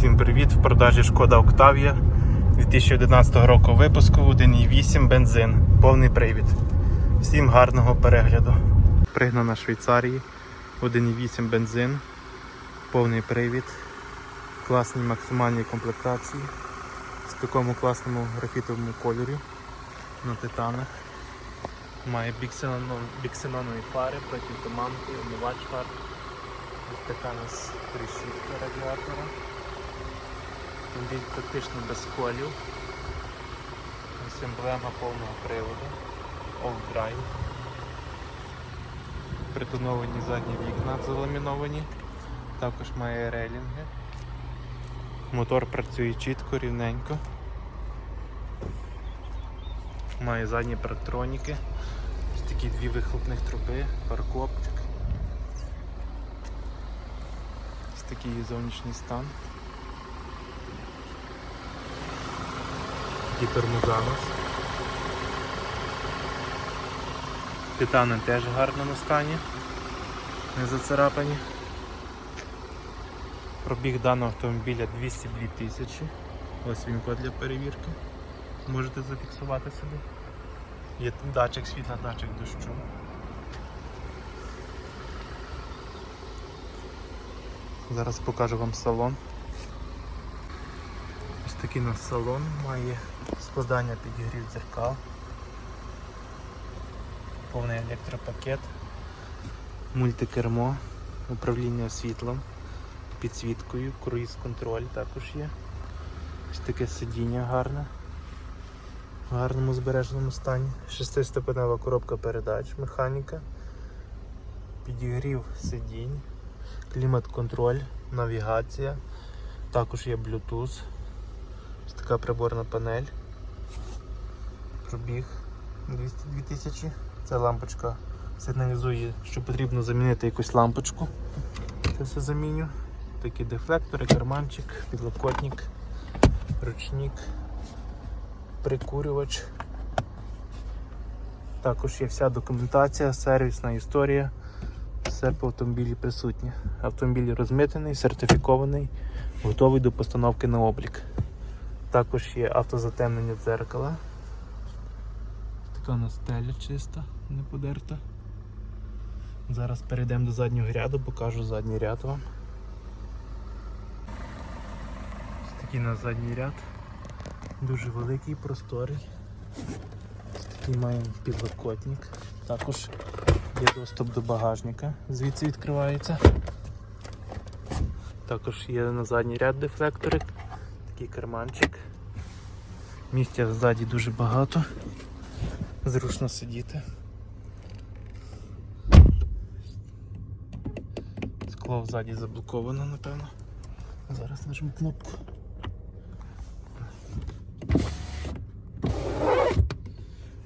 Всім привіт! В продажі шкода Octavia 2011 року випуску 1.8 бензин, повний привід. Всім гарного перегляду. Пригнана Швейцарії 1.8 бензин, повний привід, класній максимальній комплектації, в такому класному графітовому кольорі на титанах. Має біксенон- біксенонові фари, протитуманки, омивач фар. Ось така у нас решітка радіатора. Автомобіль практично без колів. Ось емблема повного приводу. All-Drive. Притоновані задні вікна заламіновані. Також має рейлінги. Мотор працює чітко, рівненько. Має задні парктроніки. Ось такі дві вихлопних труби, фаркопчик. Ось такий зовнішній стан. Такі тормоза нас. Титани теж в гарному стані, не зацарапані. Пробіг даного автомобіля 202 тисячі. Ось він код для перевірки. Можете зафіксувати собі. Є датчик світла, датчик дощу. Зараз покажу вам салон. Такий у салон має. Складання підігрів дзеркал, повний електропакет, мультикермо, управління світлом, підсвіткою, круїз-контроль також є. Ось таке сидіння гарне, в гарному збереженому стані. Шестиступенева коробка передач, механіка, підігрів сидінь. Клімат-контроль, навігація, також є Bluetooth, така приборна панель, пробіг 202 тисячі. Ця лампочка сигналізує, що потрібно замінити якусь лампочку. Це все заміню. Такі дефлектори, карманчик, підлокотник, ручник, прикурювач. Також є вся документація, сервісна історія. Все по автомобілі присутнє. Автомобіль розмитений, сертифікований, готовий до постановки на облік. Також є автозатемнення дзеркала. Така у нас стеля чиста, не подерта. Зараз перейдемо до заднього ряду, покажу задній ряд вам. Ось такий у нас задній ряд. Дуже великий, просторий. Ось такий маємо підлокотник. Також Є доступ до багажника, звідси відкривається. Також є на задній ряд дефлектори, такий карманчик. Місця ззаді дуже багато, зручно сидіти. Скло ззаді заблоковано, напевно. Зараз нажму кнопку.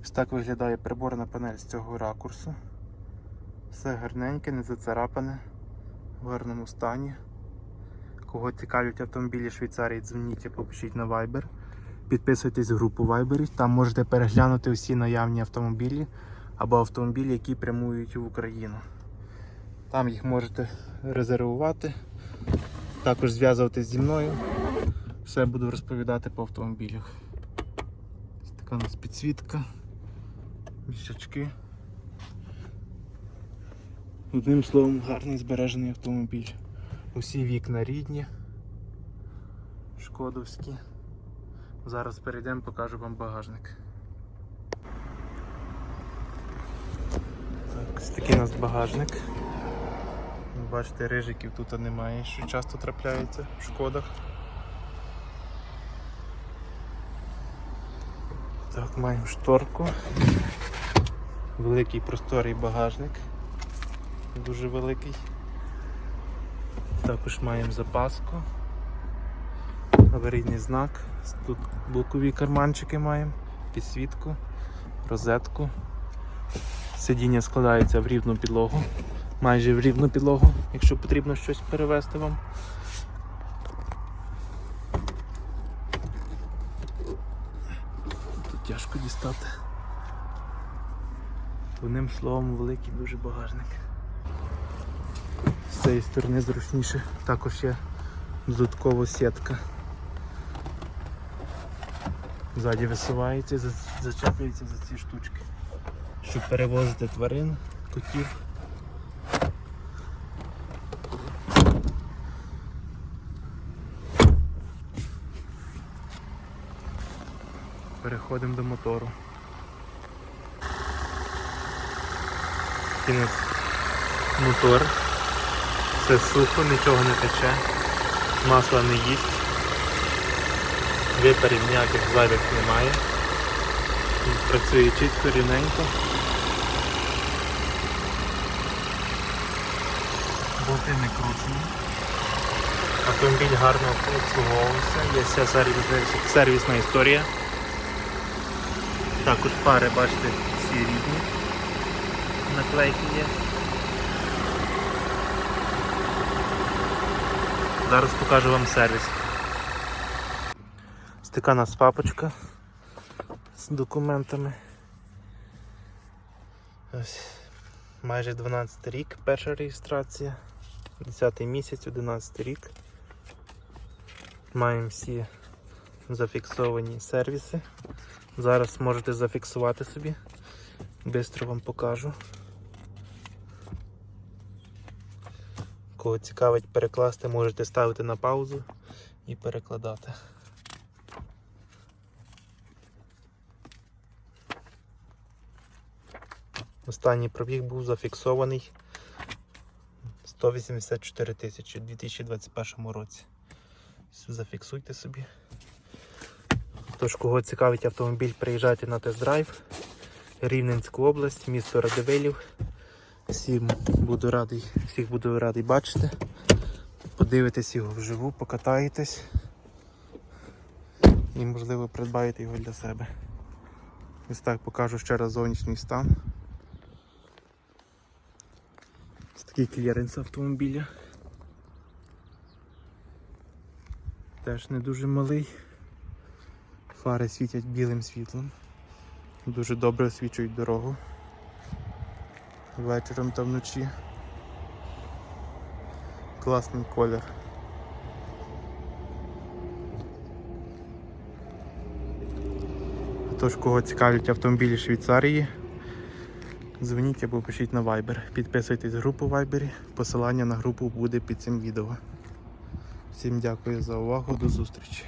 Ось так виглядає приборна панель з цього ракурсу. Все гарненьке, не зацарапане, в гарному стані. Кого цікавлять автомобілі Швейцарії, дзвоніть або пишіть на Viber. Підписуйтесь в групу Viber, там можете переглянути усі наявні автомобілі або автомобілі, які прямують в Україну. Там їх можете резервувати, також зв'язуватись зі мною. Все буду розповідати по автомобілях. Така у нас підсвітка, мішачки. Одним словом, гарний збережений автомобіль. Усі вікна рідні, шкодовські. Зараз перейдемо, покажу вам багажник. Так, ось такий у нас багажник. Бачите, рижиків тут немає, що часто трапляється в шкодах. Так, маємо шторку. Великий просторий багажник дуже великий. Також маємо запаску, аварійний знак, тут бокові карманчики маємо, підсвітку, розетку. Сидіння складається в рівну підлогу, майже в рівну підлогу, якщо потрібно щось перевезти вам. Тут тяжко дістати. Одним словом, великий дуже багажник. Цієї сторони зручніше. Також є Додаткова сітка. Ззаді висувається, за- зачеплюється за ці штучки. Щоб перевозити тварин, котів. Переходимо до мотору. Нас мотор. Все сухо, нічого не тече, масла не їсть, випарів ніяких зайвих немає. Працює чітко, рівненько. Болти не кручені. Автомобіль гарно обслуговувався, є вся сервісна, сервісна історія. Також пари, бачите, всі рідні. Наклейки є. Зараз покажу вам сервіс. У нас папочка з документами. Ось майже 12 рік, перша реєстрація, 10 місяць, 11 рік. Маємо всі зафіксовані сервіси. Зараз можете зафіксувати собі. Бистро вам покажу. Кого цікавить перекласти, можете ставити на паузу і перекладати. Останній пробіг був зафіксований 184 тисячі у 2021 році. Зафіксуйте собі. Тож, кого цікавить автомобіль, приїжджайте на тест-драйв. Рівненську область, місто Радивилів. Всім буду радий, всіх буду радий бачити. Подивитесь його вживу, покатаєтесь і можливо придбаєте його для себе. Ось так покажу ще раз зовнішній стан. Ось такий кліренс автомобіля. Теж не дуже малий. Фари світять білим світлом. Дуже добре освічують дорогу вечором та вночі. Класний колір. Тож, кого цікавлять автомобілі Швейцарії, дзвоніть або пишіть на Viber. Підписуйтесь в групу Viber. Посилання на групу буде під цим відео. Всім дякую за увагу, до зустрічі.